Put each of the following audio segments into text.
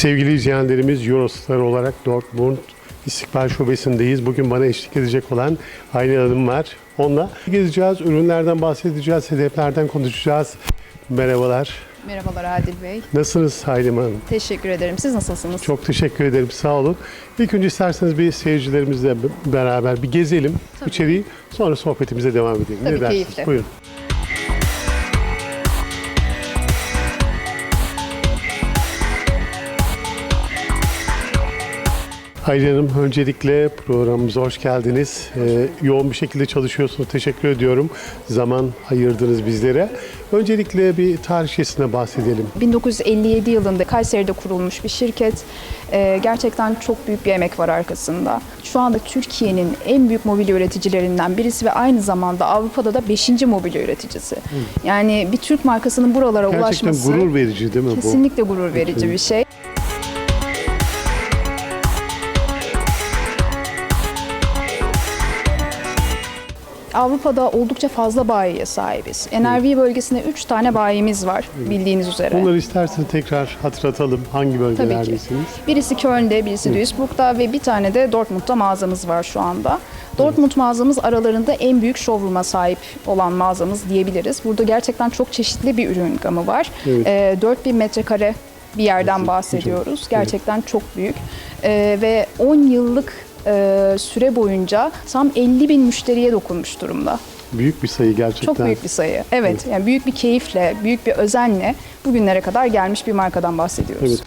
Sevgili izleyenlerimiz Eurostar olarak Dortmund İstikbal Şubesi'ndeyiz. Bugün bana eşlik edecek olan Aylin Hanım var. Onunla gezeceğiz, ürünlerden bahsedeceğiz, hedeflerden konuşacağız. Merhabalar. Merhabalar Adil Bey. Nasılsınız Aylin Hanım? Teşekkür ederim. Siz nasılsınız? Çok teşekkür ederim, sağ olun. İlk önce isterseniz bir seyircilerimizle beraber bir gezelim içeriği, sonra sohbetimize devam edelim. Tabii, ne dersiniz? keyifle. Buyurun. Aylin Hanım öncelikle programımıza hoş geldiniz. Ee, yoğun bir şekilde çalışıyorsunuz. Teşekkür ediyorum. Zaman ayırdınız bizlere. Öncelikle bir tarihçesine bahsedelim. 1957 yılında Kayseri'de kurulmuş bir şirket. Ee, gerçekten çok büyük bir emek var arkasında. Şu anda Türkiye'nin en büyük mobilya üreticilerinden birisi ve aynı zamanda Avrupa'da da 5. mobilya üreticisi. Yani bir Türk markasının buralara Gerçekten ulaşması gurur verici değil mi bu? kesinlikle gurur verici bir şey. Avrupa'da oldukça fazla bayiye sahibiz. NRV bölgesinde 3 tane bayimiz var bildiğiniz üzere. Bunları isterseniz tekrar hatırlatalım. Hangi Tabii ki. bölgelerdesiniz? Birisi Köln'de, birisi Duisburg'da ve bir tane de Dortmund'da mağazamız var şu anda. Dortmund mağazamız aralarında en büyük showroom'a sahip olan mağazamız diyebiliriz. Burada gerçekten çok çeşitli bir ürün gamı var. Evet. Ee, 4000 metrekare bir yerden bahsediyoruz. Gerçekten çok büyük. Ee, ve 10 yıllık e, süre boyunca tam 50 bin müşteriye dokunmuş durumda. Büyük bir sayı gerçekten. Çok büyük bir sayı. Evet, yani büyük bir keyifle, büyük bir özenle bugünlere kadar gelmiş bir markadan bahsediyoruz. Evet.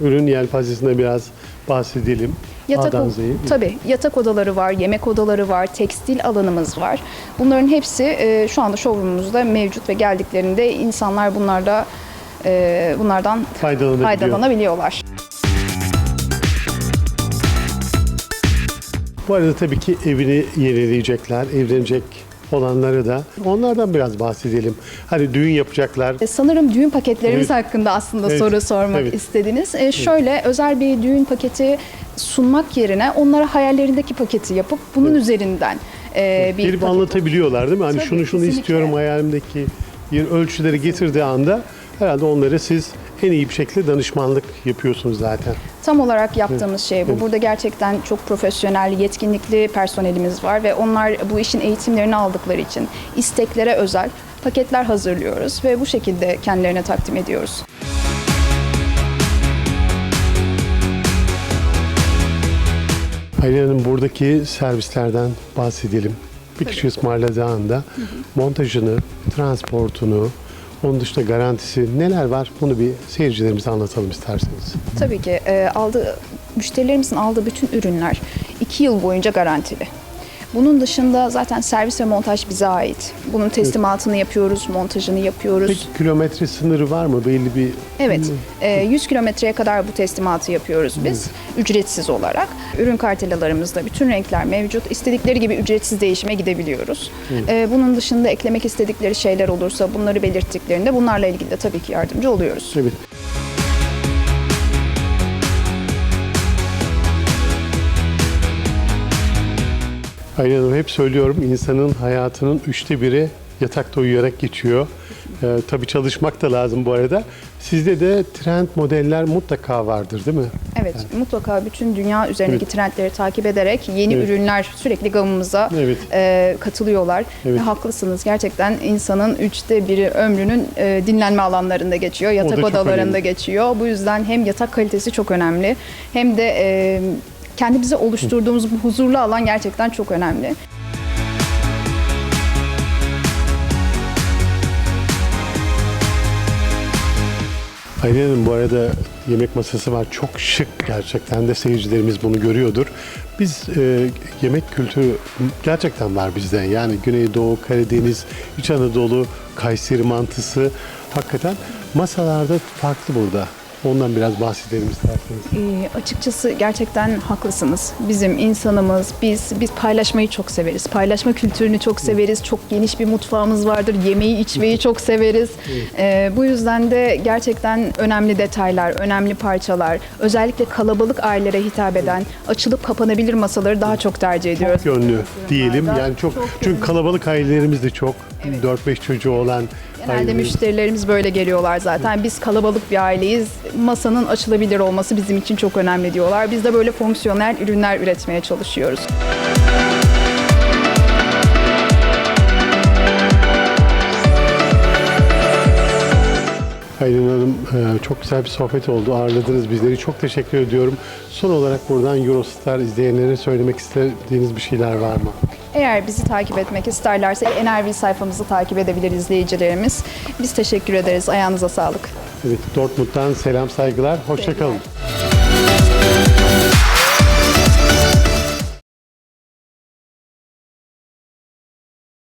Ürün yelpazesine biraz bahsedelim. Yatak, tabii yatak odaları var, yemek odaları var, tekstil alanımız var. Bunların hepsi e, şu anda showroomumuzda mevcut ve geldiklerinde insanlar bunlarda e, bunlardan Faydalanabiliyor. faydalanabiliyorlar. Bu arada tabii ki evini yenileyecekler, evlenecek olanları da. Onlardan biraz bahsedelim. Hani düğün yapacaklar. E, Sanırım düğün paketlerimiz Evet. hakkında aslında Evet, soru sormak evet. istediniz. E, şöyle özel bir düğün paketi sunmak yerine onlara hayallerindeki paketi yapıp bunun üzerinden e, bir Gelip paket- anlatabiliyorlar değil mi? Hani Tabii, şunu şunu kesinlikle. istiyorum hayalimdeki bir ölçüleri getirdiği anda herhalde onları siz en iyi bir şekilde danışmanlık yapıyorsunuz zaten. Tam olarak yaptığımız şey bu. Evet. Burada gerçekten çok profesyonel, yetkinlikli personelimiz var ve onlar bu işin eğitimlerini aldıkları için isteklere özel paketler hazırlıyoruz ve bu şekilde kendilerine takdim ediyoruz. Aylin Hanım buradaki servislerden bahsedelim. Bir kişi ısmarladığında montajını, transportunu, onun dışında garantisi neler var? Bunu bir seyircilerimize anlatalım isterseniz. Tabii ki e, aldığı müşterilerimizin aldığı bütün ürünler 2 yıl boyunca garantili. Bunun dışında zaten servis ve montaj bize ait. Bunun teslimatını yapıyoruz, montajını yapıyoruz. Peki kilometre sınırı var mı? Belli bir Evet, e, 100 kilometreye kadar bu teslimatı yapıyoruz biz ücretsiz olarak. Ürün kartelalarımızda bütün renkler mevcut. İstedikleri gibi ücretsiz değişime gidebiliyoruz. E, Bunun dışında eklemek istedikleri şeyler olursa bunları belirttiklerinde bunlarla ilgili de tabii ki yardımcı oluyoruz. Evet. Aynen. Hep söylüyorum insanın hayatının üçte biri yatakta uyuyarak geçiyor. Ee, tabii çalışmak da lazım bu arada. Sizde de trend modeller mutlaka vardır değil mi? Evet, mutlaka bütün dünya üzerindeki Evet. trendleri takip ederek yeni Evet. ürünler sürekli gamımıza Evet. e, katılıyorlar. Evet. Ve haklısınız gerçekten insanın üçte biri ömrünün e, dinlenme alanlarında geçiyor, yatak odalarında önemli. geçiyor. Bu yüzden hem yatak kalitesi çok önemli hem de e, kendimize oluşturduğumuz bu huzurlu alan gerçekten çok önemli. Aynen Hanım, bu arada yemek masası var. Çok şık gerçekten de seyircilerimiz bunu görüyordur. Biz e, yemek kültürü gerçekten var bizde. Yani Güneydoğu, Karadeniz, İç Anadolu, Kayseri mantısı hakikaten masalarda farklı burada. Ondan biraz bahsedelim isterseniz. Ee, açıkçası gerçekten haklısınız. Bizim insanımız, biz biz paylaşmayı çok severiz. Paylaşma kültürünü çok severiz. Çok geniş bir mutfağımız vardır. Yemeği, içmeyi çok severiz. Ee, bu yüzden de gerçekten önemli detaylar, önemli parçalar, özellikle kalabalık ailelere hitap eden, açılıp kapanabilir masaları daha çok tercih ediyoruz. Çok yönlü diyelim. Yani çok, çünkü kalabalık ailelerimiz de çok. Evet. 4-5 çocuğu olan Genelde müşterilerimiz böyle geliyorlar zaten. Biz kalabalık bir aileyiz. Masanın açılabilir olması bizim için çok önemli diyorlar. Biz de böyle fonksiyonel ürünler üretmeye çalışıyoruz. Aylin Hanım e, çok güzel bir sohbet oldu. Ağırladınız bizleri. Çok teşekkür ediyorum. Son olarak buradan Eurostar izleyenlere söylemek istediğiniz bir şeyler var mı? Eğer bizi takip etmek isterlerse NRV sayfamızı takip edebilir izleyicilerimiz. Biz teşekkür ederiz. Ayağınıza sağlık. Evet, Dortmund'dan selam saygılar. Hoşçakalın.